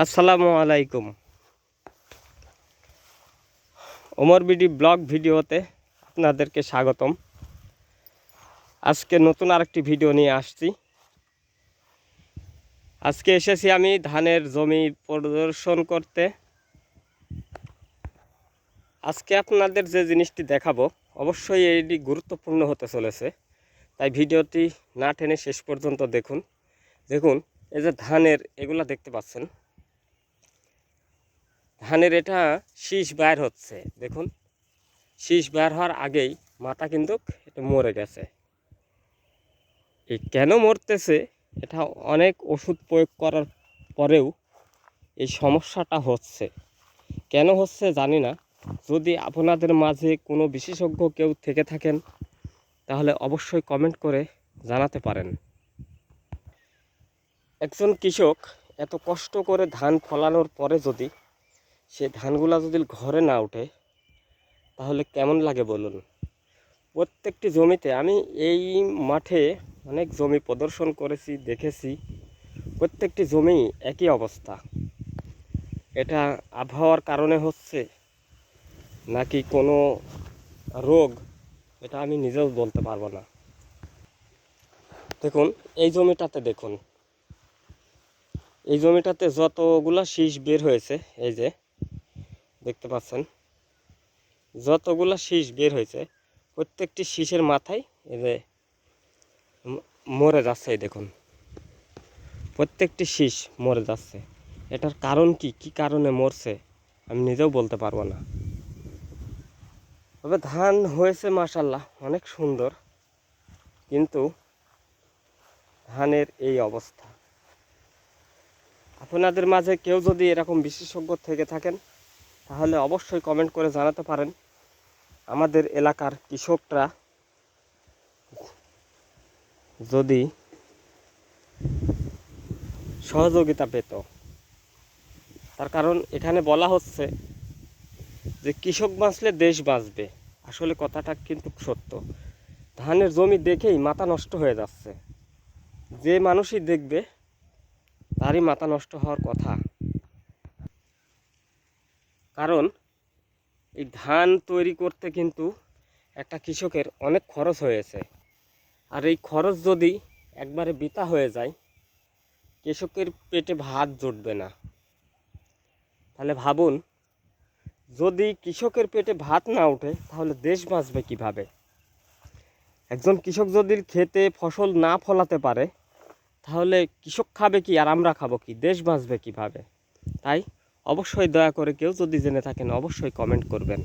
আসসালামু আলাইকুম। Omar BD blog ভিডিওতে আপনাদেরকে স্বাগতম। আজকে নতুন আরেকটি ভিডিও নিয়ে আসছি। আজকে এসেছি আমি ধানের জমি প্রদর্শন করতে। আজকে আপনাদের যে জিনিসটি দেখাবো, অবশ্যই এটি গুরুত্বপূর্ণ হতে চলেছে। তাই ভিডিওটি না টেনে শেষ পর্যন্ত দেখুন। দেখুন, এই যে ধানের এগুলা দেখতে পাচ্ছেন। ধানের এটা শীষ বাইর হচ্ছে, দেখুন। শীষ বাইর হওয়ার আগেই মাথা কিন্তু এটা মরে গেছে। এই কেন মরতেছে, এটা অনেক ওষুধ প্রয়োগ করার পরেও এই সমস্যাটা হচ্ছে। কেন হচ্ছে জানি না। যদি আপনাদের মাঝে কোনো বিশেষজ্ঞ কেউ থেকে থাকেন, তাহলে অবশ্যই কমেন্ট করে জানাতে পারেন। একজন কৃষক এত কষ্ট করে ধান ফলানোর পরে যদি সে ধানগুলা যদি ঘরে না ওঠে তাহলে কেমন লাগে বলুন? প্রত্যেকটি জমিতে আমি এই মাঠে অনেক জমি প্রদর্শন করেছি, দেখেছি। প্রত্যেকটি জমি একই অবস্থা। এটা আবহাওয়ার কারণে হচ্ছে নাকি কোনো রোগ? এটা আমি নিজেও বলতে পারব না। দেখুন, এই জমিটাতে দেখুন। এই জমিটাতে যতগুলা শীষ বের হয়েছে, এই যে দেখতে পাচ্ছেন। যতগুলা শীষ বের হয়েছে, প্রত্যেকটি শীষের মাথায় এই যে মরে যাচ্ছে দেখুন। প্রত্যেকটি শীষ মরে যাচ্ছে। এটার কারণ কি? কি কারণে মরছে? আমি নিজেও বলতে পারব না। তবে ধান হয়েছে মাসাল্লাহ অনেক সুন্দর। কিন্তু ধানের এই অবস্থা। আপনাদের মাঝে কেউ যদি এরকম বিশেষজ্ঞ থেকে থাকেন তাহলে অবশ্যই কমেন্ট করে জানাতে পারেন আমাদের এলাকার কৃষকরা যদি সহযোগিতা পেত। তার কারণ এখানে বলা হচ্ছে যে কৃষক বাঁচলে দেশ বাঁচবে। আসলে কথাটা কিন্তু সত্য। ধানের জমি দেখেই মাথা নষ্ট হয়ে যাচ্ছে। যে মানুষই দেখবে, তারই মাথা নষ্ট হওয়ার কথা। কারণ এই ধান তৈরি করতে কিন্তু একটা কৃষকের অনেক খরচ হয়েছে। আর এই খরচ যদি একবারে বৃথা হয়ে যায়, কৃষকের পেটে ভাত জুটবে না। তাহলে ভাবুন, যদি কৃষকের পেটে ভাত না ওঠে, তাহলে দেশ বাঁচবে কীভাবে? একজন কৃষক যদি খেতে ফসল না ফলাতে পারে, তাহলে কৃষক খাবে কি আর আমরা খাব কি? দেশ বাঁচবে কীভাবে? তাই অবশ্যই দয়া করে কেউ যদি জেনে থাকেন অবশ্যই কমেন্ট করবেন।